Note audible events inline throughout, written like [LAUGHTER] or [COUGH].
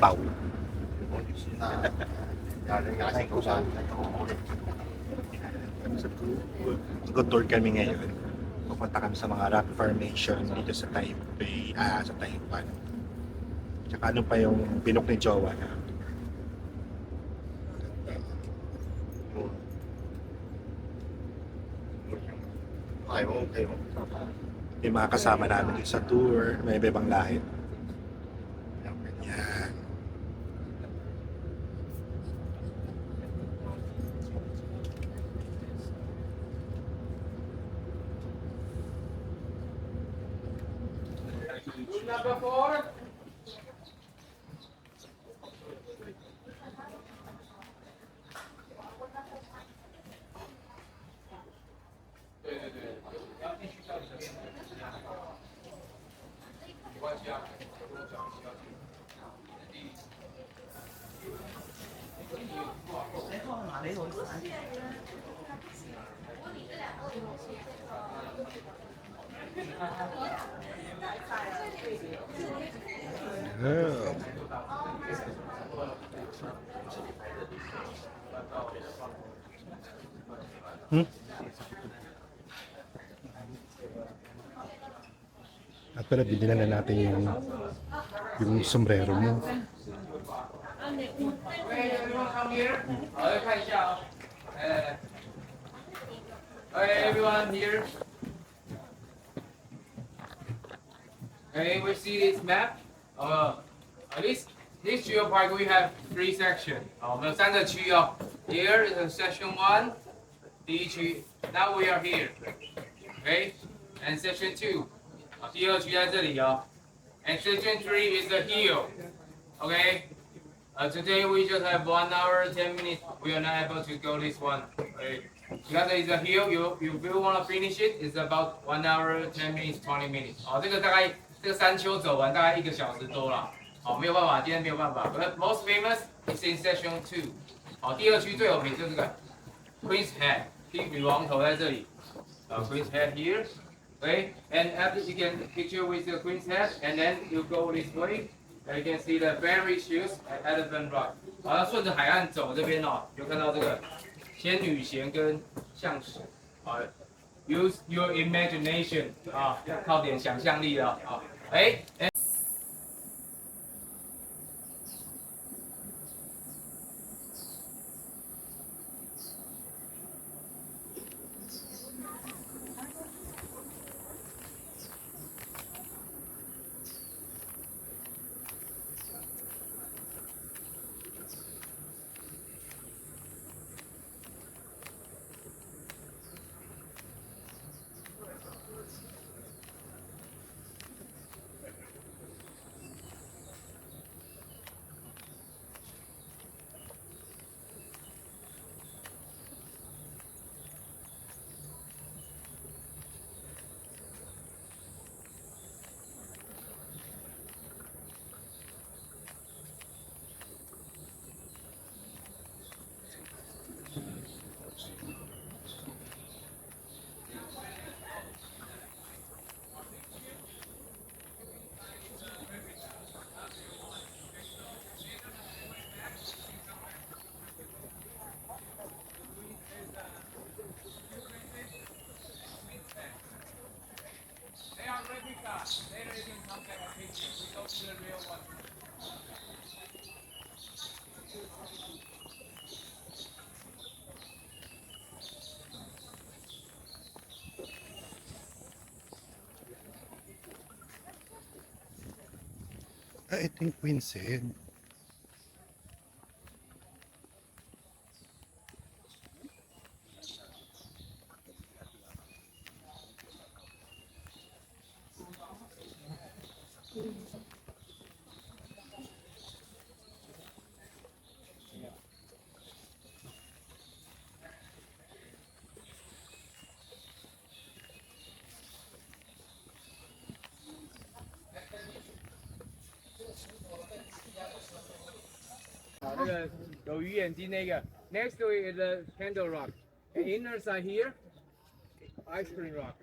papunta ng Cubao. So, good tour kami ngayon. Pupunta kami sa mga rock formation dito sa Taipei, ah, sa Taiwan. Tsaka ano pa yung binok ni Jowa na Okay okay yung mga kasama namin sa tour, may iba-ibang lahi. Yan. Number four. Hmm? At pala, binilan na natin yung yung sombrero mo. Okay, everyone here. Okay, we see this map. Uh, at least this geo park we have three sections. 好，我们有三个区哦。Here is section one. 第一区。Now we are here. Okay, and section two. 好，第二区在这里哦。And section three is the hill. Okay. Uh, today we just have one hour, ten minutes. We are not able to go this one. Okay. Because it's a hill, you you will want to finish it. It's about one hour, ten minutes, twenty minutes. 哦，这个大概这个山丘走完大概一个小时多了。 好，没有办法，今天没有办法。But most famous is in section two. 好，第二区最有名就是这个 Queen's Head，帝女王头在这里。呃、Queen's Head here. Okay, and after you can picture with the Queen's Head, and then you go this way. And you can see the berry shoes at Elephant Rock。好，那顺着海岸走这边哦，有看到这个仙女鞋跟象石。好，use your imagination 啊，要靠点想象力了啊。哎，哎。 I think Queen said Ah, ito yung Queen's Head. Next to it is the Candle Rock. And inner side here, Ice Cream Rock.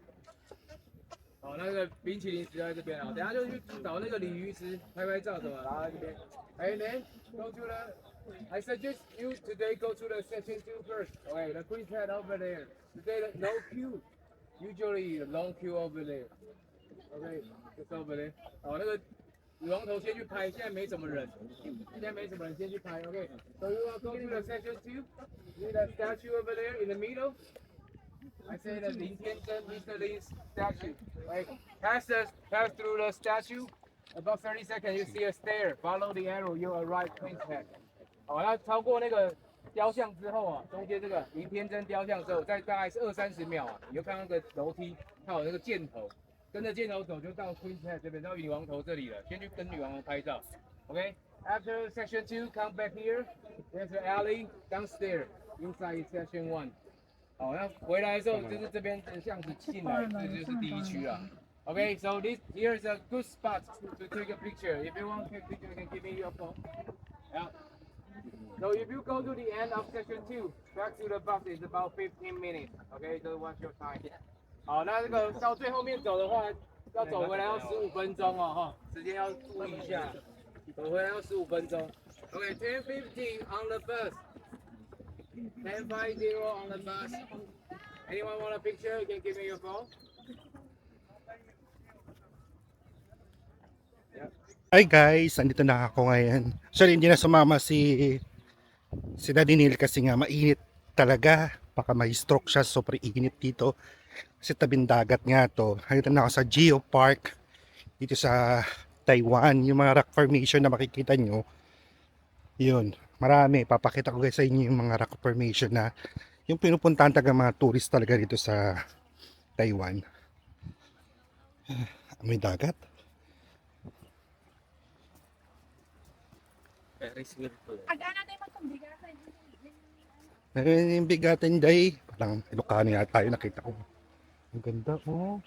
好， 那个冰淇淋石在这边啊，等下就去找那个鲤鱼石拍拍照什么，然后在这边。And then go to the. I suggest you today go to the section two first. Okay, the queen's head over there. Today the no queue. Usually the long queue over there. Okay, it's over there. 好，那个 女王头先去拍，现在没什么人，现在没什么人，先去拍。，OK。So you want to go to the section two? See that statue over there in the middle? I say that Lin Tianzhen, Mr. Lin's statue. Right? Pass the, pass through the statue. About 30 seconds, you see a stair. Follow the arrow, you arrive Queen's Head. 好，那超过那个雕像之后啊，中间这个林天真雕像之后，再大概是二三十秒啊，你就看到那个楼梯，它有那个箭头，跟着箭头走就到 Queen's Head 这边，到女王头这里了。先去跟女王头拍照。OK。After section two, come back here. There's an alley downstairs. Inside is section one. 好，那回来的时候就是这边的巷子进来，这就是第一区了。Okay, so this here is a good spot to take a picture. If you want to take a picture, you can give me your phone. Yeah. So if you go to the end of section two, back to the bus is about 15 minutes. Okay, so what's your time? 好，那这个到最后面走的话，要走回来要十五分钟哦，哈，时间要注意一下，走回来要十五分钟。Okay, 10:15 on the bus. 10:50 on the bus. Anyone want a picture? You can give me your phone. Hi guys, andito na ako ngayon. Sorry, hindi na sumama si si Daddy Neil kasi nga mainit talaga. Baka may stroke siya, super init dito. Kasi tabing dagat nga to. Andito na ako sa Geo Park dito sa Taiwan. Yung mga rock formation na makikita nyo. Yun, marami. Papakita ko guys sa inyo yung mga rock formation na yung pinupuntahan taga mga tourist talaga dito sa Taiwan. May dagat. Agana tayo magpambigasan. Ayun yung bigatin day. Parang Ilocano yata tayo nakita ko. Ang ganda oh.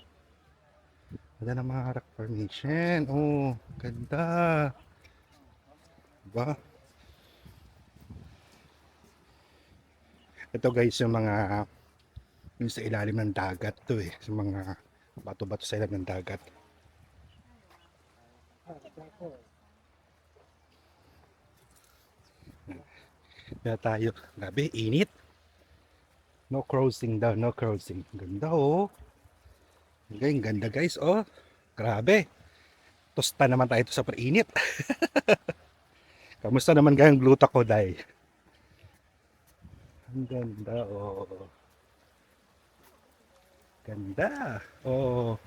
Ganda ng mga rock formation. Oh, ganda. Diba? Ito guys yung mga yung sa ilalim ng dagat to eh. Sa mga bato-bato sa ilalim ng dagat. Kaya tayo. Grabe, init. No crossing daw, no crossing. Ganda oh. Okay, ang ganda guys oh. Grabe. Tosta naman tayo ito sa parinit. [LAUGHS] Kamusta naman gayang gluta ko, day? Ang ganda oh. Ganda. Oh.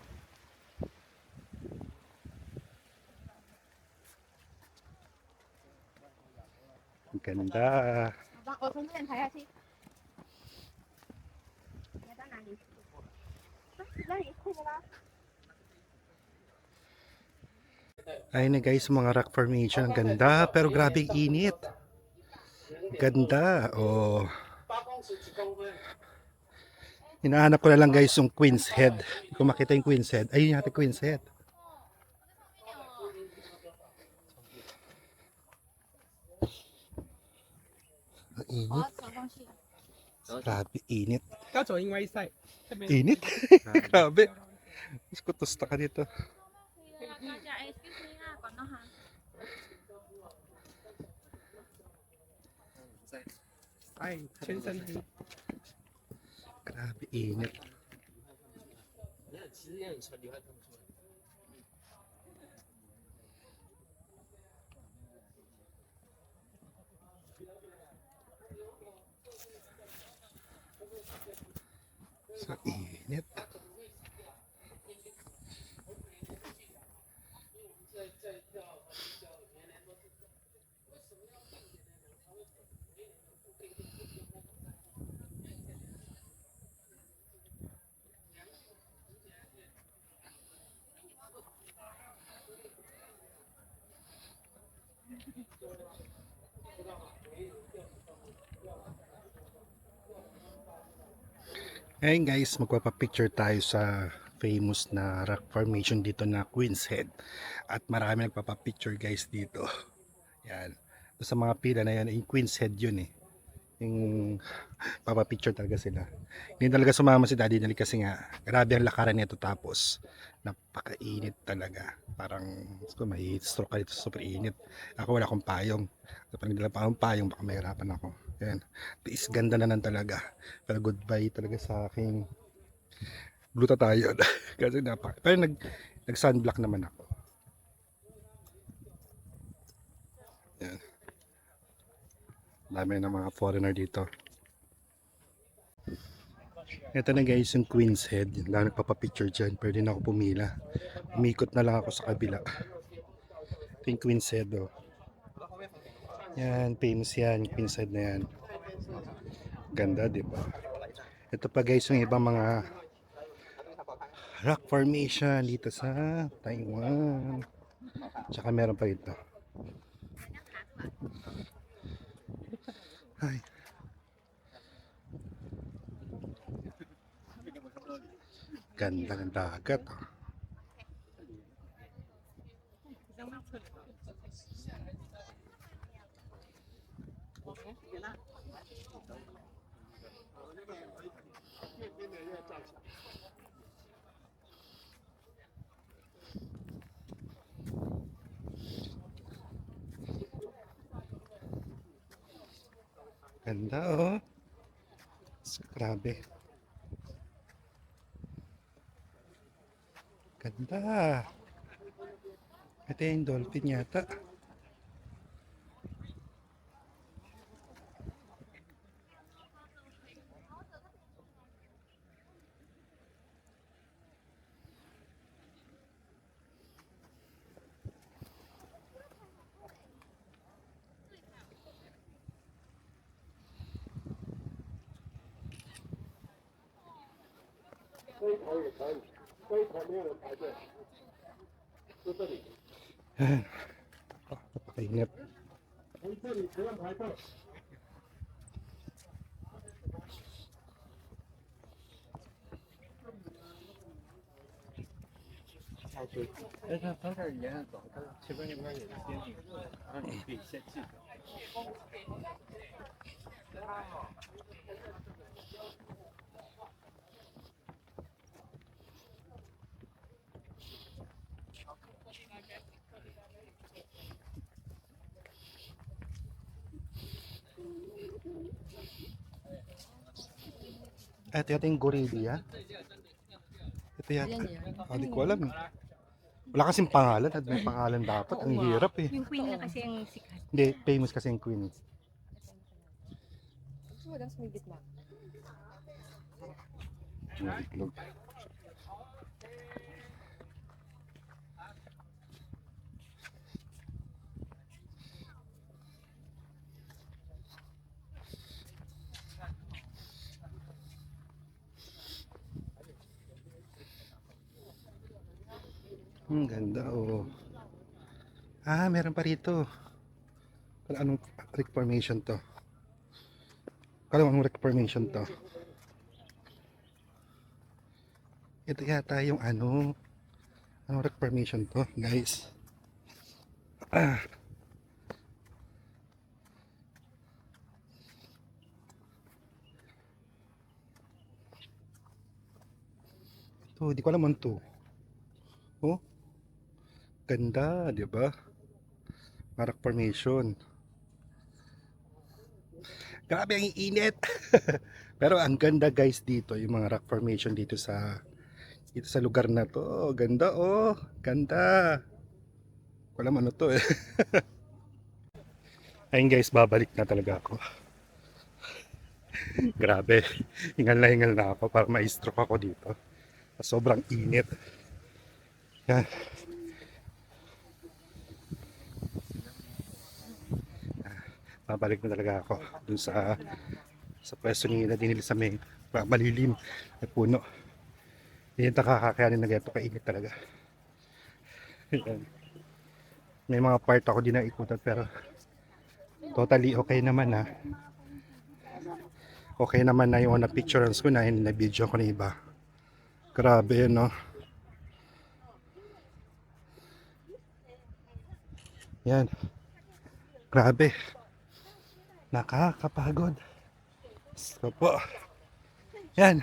Ang ganda. 帮我从这边抬下去。 Ayun na guys, mga rock formation. Ang ganda, pero grabe ang init. Ganda. Oh. Hinahanap ko na lang guys yung Queen's Head. Hindi ko makita yung Queen's Head. Ayun yata Queen's Head. Ang init. 走上去。 Grabe, init. 要走另外一 side，这边 Init. grabe. [LAUGHS] Mas kutusta ka dito. 大家 excuse me 啊，广东话。哎，全身黑。 Grabe, init. 其实也很沉，你会 さあ、いいね。Ngayon guys, magpapapicture tayo sa famous na rock formation dito na Queen's Head. At marami nagpapapicture guys dito. Yan. Sa mga pila na yan, yung Queen's Head yun eh. yung [LAUGHS] papapicture talaga sila. Hindi talaga sumama si Daddy Nali kasi nga grabe ang lakaran nito tapos napakainit talaga. Parang gusto may stroke ka dito super init. Ako wala akong payong. Kapag nagdala pa akong payong baka mahirapan ako. Yan. Tiis ganda na lang talaga. Pero goodbye talaga sa aking glutathione. [LAUGHS] kasi napak. Pero nag, nag sunblock naman ako. Yan. Dami ng mga foreigner dito. Ito na guys yung Queen's Head. Yung lang nagpapapicture dyan. Pwede na ako pumila. Umikot na lang ako sa kabila. Ito yung Queen's Head oh. Yan, famous yan. Head na yan. Ganda, di ba? Ito pa guys yung ibang mga rock formation dito sa Taiwan. Tsaka meron pa ito. Ay. Ganda ng dagat. oh. Ganda oh. Grabe. Ganda. Ito yung dolphin yata. 飞船也可以，飞船没有人排队，就这里。哎，应该。从这里不用排队。哎，他他这儿沿着走，他前面那边有个监狱，然后你可以先进去。Ito yata yung gorilla. Ito yata. Oh, di ko alam eh. Wala kasing pangalan. At may pangalan dapat. Ang hirap eh. Yung queen na kasi ang sikat. Hindi, famous kasi yung queen. Yung itlog. Ang ganda oh. Ah, meron pa rito. Kala anong Rick to? Kala anong Rick formation to? Ito yata yung ano, anong Rick to, guys? Ah. Ito, di ko alam ano to. Ganda, di ba? Marak formation. Grabe ang init. [LAUGHS] Pero ang ganda guys dito, yung mga rock formation dito sa dito sa lugar na to. Ganda oh, ganda. Wala man to eh. [LAUGHS] Ayun guys, babalik na talaga ako. [LAUGHS] Grabe. Hingal na hingal na ako para ma-stroke ako dito. Sobrang init. Yan. Babalik na talaga ako dun sa sa pwesto ni na dinili sa may malilim at puno. Hindi yung nakakakayanin na ganito kainit talaga. May mga part ako din na ikutan pero totally okay naman ha? Okay naman na yung na pictures ko na hindi na video ko na iba. Grabe yun no? Yan. Grabe Nakakapagod. So po. Yan.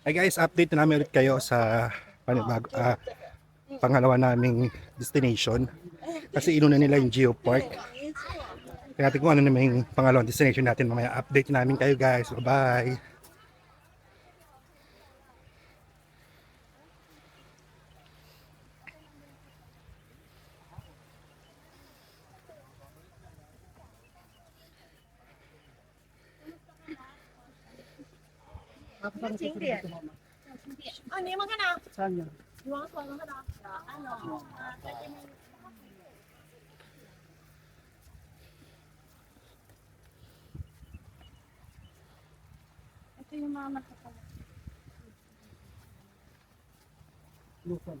Ay guys, update na namin ulit kayo sa panibago, ah, pangalawa naming destination. Kasi inuna nila yung Geopark. Kaya natin kung ano naman yung pangalawang destination natin mamaya. Update namin kayo guys. Bye-bye. Ano 景点？啊，你有没有看到？你往左有没有看到？按了。啊，在这边。Ito yung mga nakakala. [LAUGHS]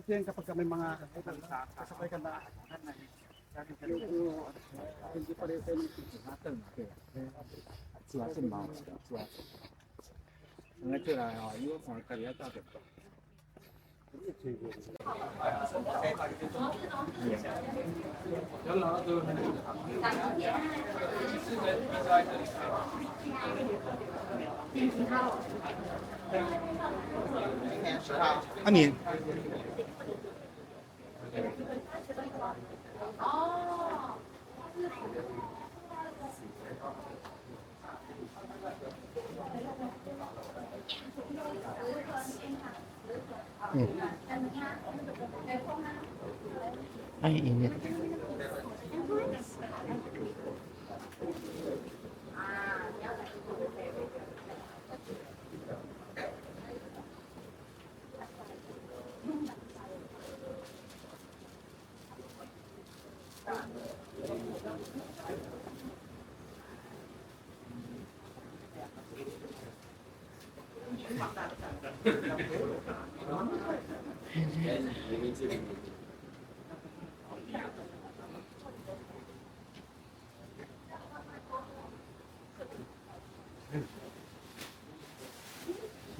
Ito yan kapag may mga kasabay ka na hindi pa rin tayo ng 主要是毛，主要是。那这来啊，因 为从这里要到这个。 Ano yun? Init.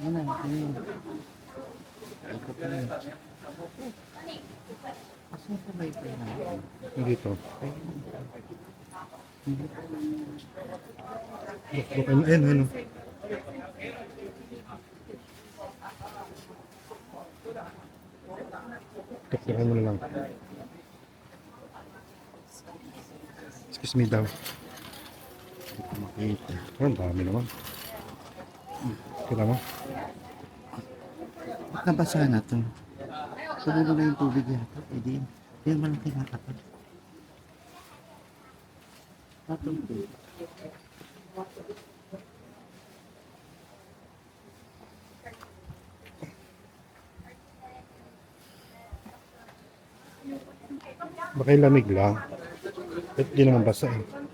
Ano, ano. Ikot na yun. Asan pa ba ito na? Dito. Bukbukan ayun, ayun. Tukbukan mo na lang. Excuse me daw. Hindi ko makita. Ang dami naman. Kila mo? Nabasa na to? Tumulo na yung tubig yata. Eh di, yan malaki nga kapal. Patungkol. Baka yung lamig lang. Ba't di naman basa eh.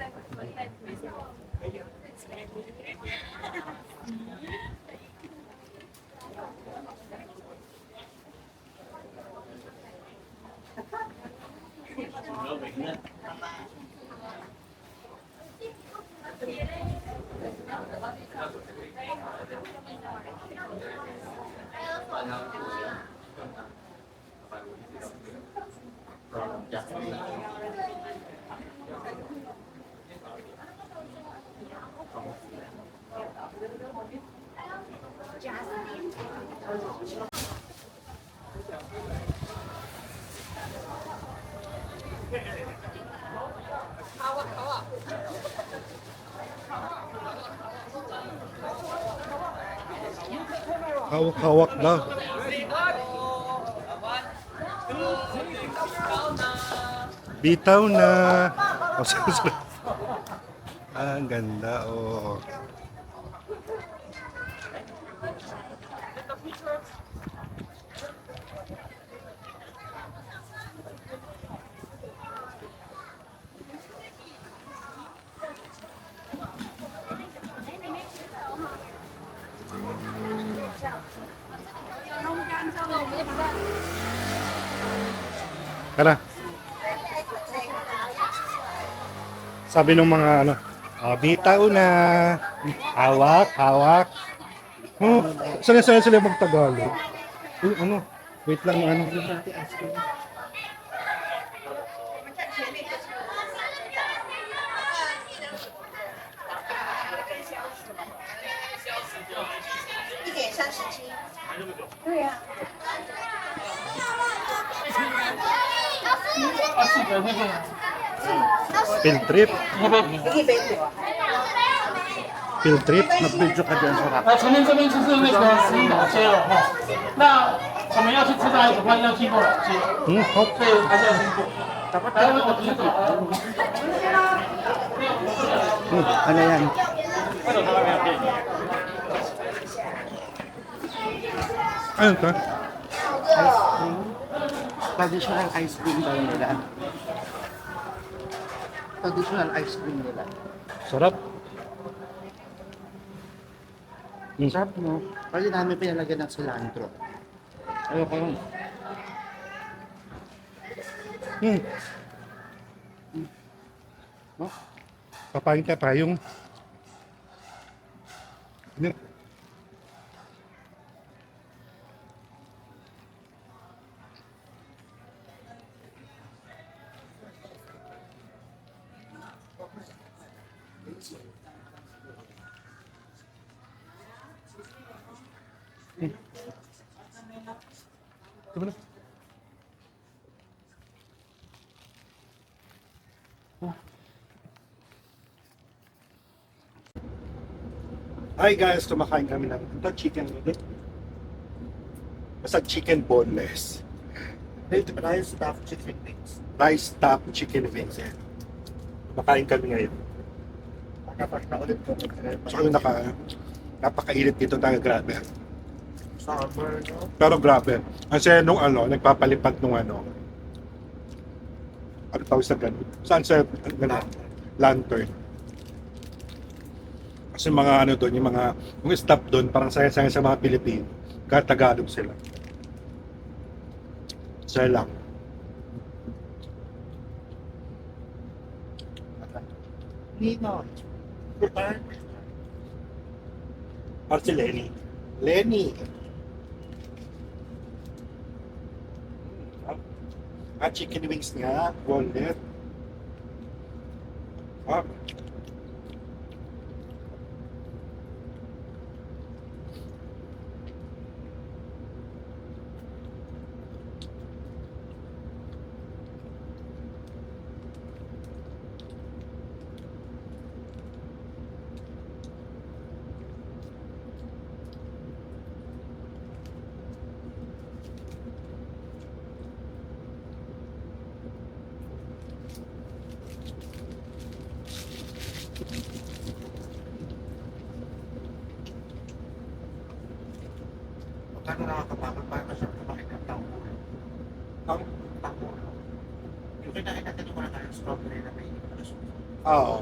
Hawak-hawak daw. Bitaw na. [LAUGHS] Oh. Ah, ang ganda. Oh. Tara. Sabi ng mga ano, oh, bitaw na. Hawak, hawak. Oh, sila sila magtagalog. Uy, ano? Wait lang, ano? Field trip. Field trip. Nag-video ka dyan sa rap. 那前面这边就是那个十一老街了哈。那我们要去吃哪里的话，要经过老街， Hmm, hop. 所以还是要经过。 Dapat 然 tayo 后我知道， Hmm, ano yan? Ayun ka. Ice cream. Traditional ice cream daw nila. Traditional ice cream nila. Sarap. Sarap no? Kasi namin pinalagyan ng cilantro. Ayoko yun. Hmm. No? Papain ka tayong Ano? Na? Hi guys, kumakain kami ng ito chicken ulit. Basta chicken boneless. Ito pa tayo stuff chicken wings. Rice top chicken wings yan. Kumakain kami ngayon. Nakapag na ulit ko. So naka, napakainit dito tayo, grabe. Summer, no? Pero grabe. Kasi nung ano, nagpapalipad nung ano, ano tawag sa ganun? Saan sa ganun? Lantern. Kasi mga ano doon, yung mga, yung staff doon, parang saya-saya sa mga Pilipino. Kahit Tagalog sila. Saya lang. Nino. Si Lenny. Lenny. Ah, chicken wings nga, boneless. Ah, Magkano nakakapagod para ka siya kumain ng tango? ang, Tango. Yung kinain natin yung mga ng strawberry na may iwas. Oo.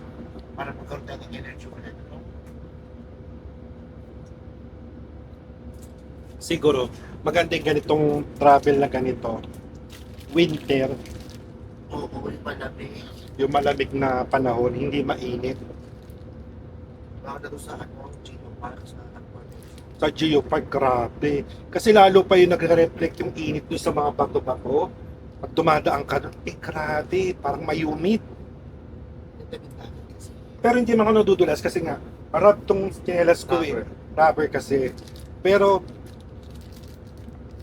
Para magkaroon tayo ng energy ulit. No? siguro maganda yung ganitong travel na ganito winter Oo, oo, yung malamig. yung malamig na panahon hindi mainit Baka na doon sa ano, Gino Park sa Aqua. sa geopark grabe kasi lalo pa yung nagre-reflect yung init doon sa mga bato-bato pag dumadaan ka doon eh grabe parang mayumid Kasi. pero hindi man ako nadudulas kasi nga parang tong chinelas ko eh rubber kasi pero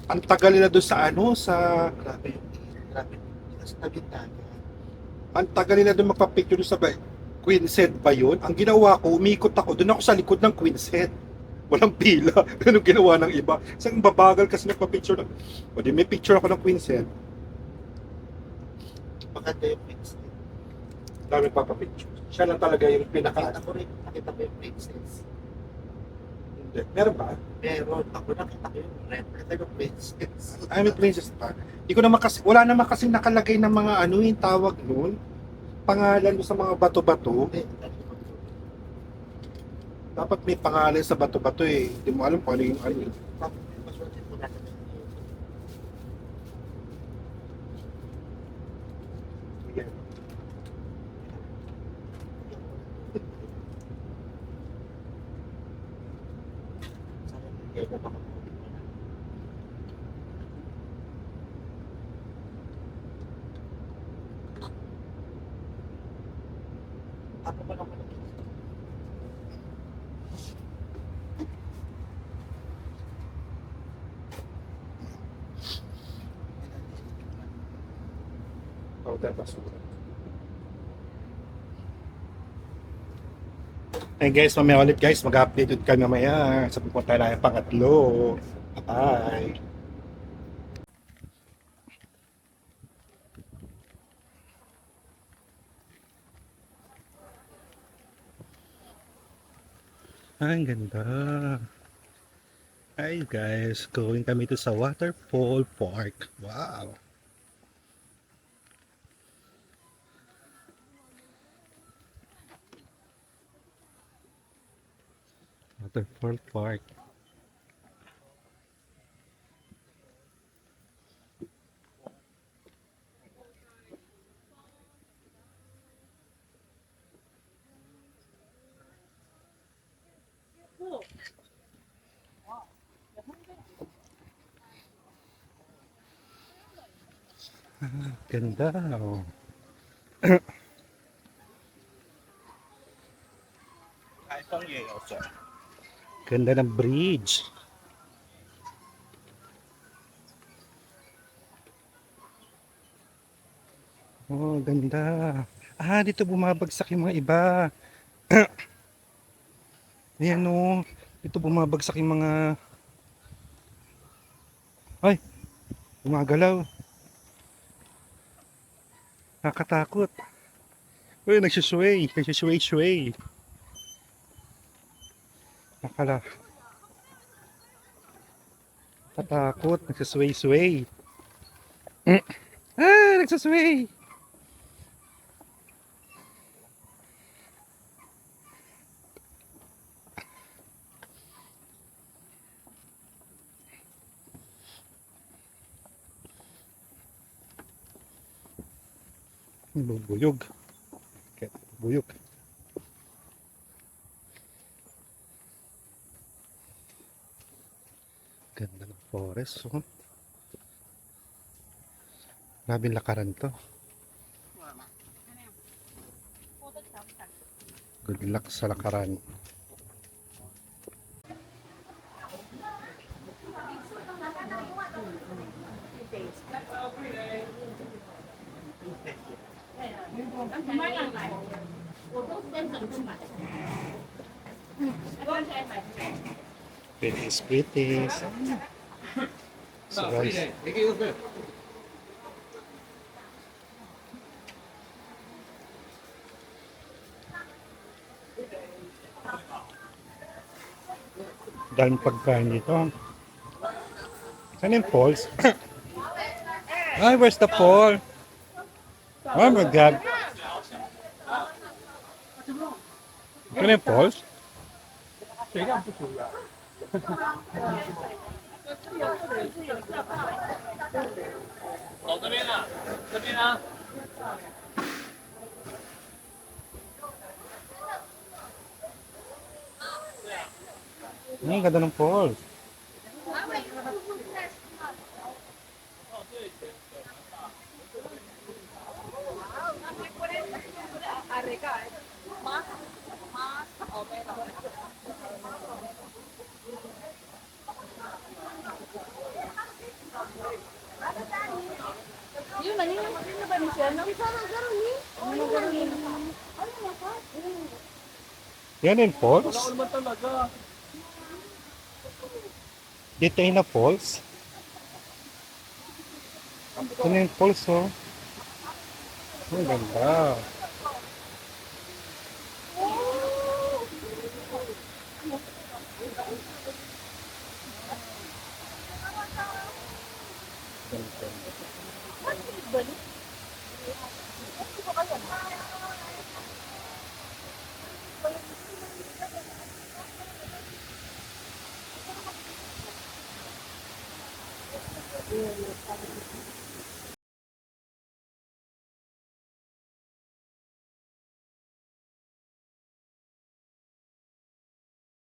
ang tagal nila doon sa ano sa Grabe yung. Grabe yung. Kasi tabi-tabi. ang tagal nila doon magpa-picture sa ba- Queen's Head ba yun? Ang ginawa ko, umikot ako, doon ako sa likod ng Queen's Head. Walang pila. [LAUGHS] Ganun ginawa ng iba. Ang babagal kasi nagpa-picture ng... O di, may picture ako ng Queen's Head. Maganda yung princess. Dami papapicture. Siya lang talaga yung Nakita pinaka... ko rin, nakita ko yung princess. Hindi. Meron ba? Pero ako nakita ko yung replica yung princess. Ay, may princess pa. Hindi ko naman kasi... Wala naman kasi nakalagay ng mga ano yung tawag nun. Pangalan doon sa mga bato-bato. Dapat may pangalan sa bato-bato eh. Hindi mo alam kung ano yung ano. eh. Bakit mas malit ko natin yung Yan. Kaya ko baka Ako ba naman botar basura. Hey guys, mamaya ulit guys, mag-update ulit kami mamaya sa pupunta na yung pangatlo. Bye! Ang ganda. Hi guys, going kami to sa Waterfall Park. Wow! Waterfall Park. [LAUGHS] Ganda. Oh. Ganda ng bridge. Oh, ganda. Ah, dito bumabagsak yung mga iba. [CLEARS THROAT] Ayan oh. Dito bumabagsak yung mga... Ay! Gumagalaw. Nakakatakot. Uy, nagsusway. Nagsusway-sway. Nakala. Katakot. Nagsusway-sway. Mm. [CLEARS THROAT] Ah, nagsusway. Bubuyog. Kaya buyog. Ganda ng forest. Oh. Grabe lakaran to. Good luck sa lakaran. Pretty pretty. Guys, daming pagkain dito. Saan yung falls? [COUGHS] Ay, where's the fall? Oh my God. Saan yung falls? 谁让不属于啊？ Ang ganda ng falls. Yun, Yan yung falls? Dito na falls? Ito na yung falls, oh. Ang ganda.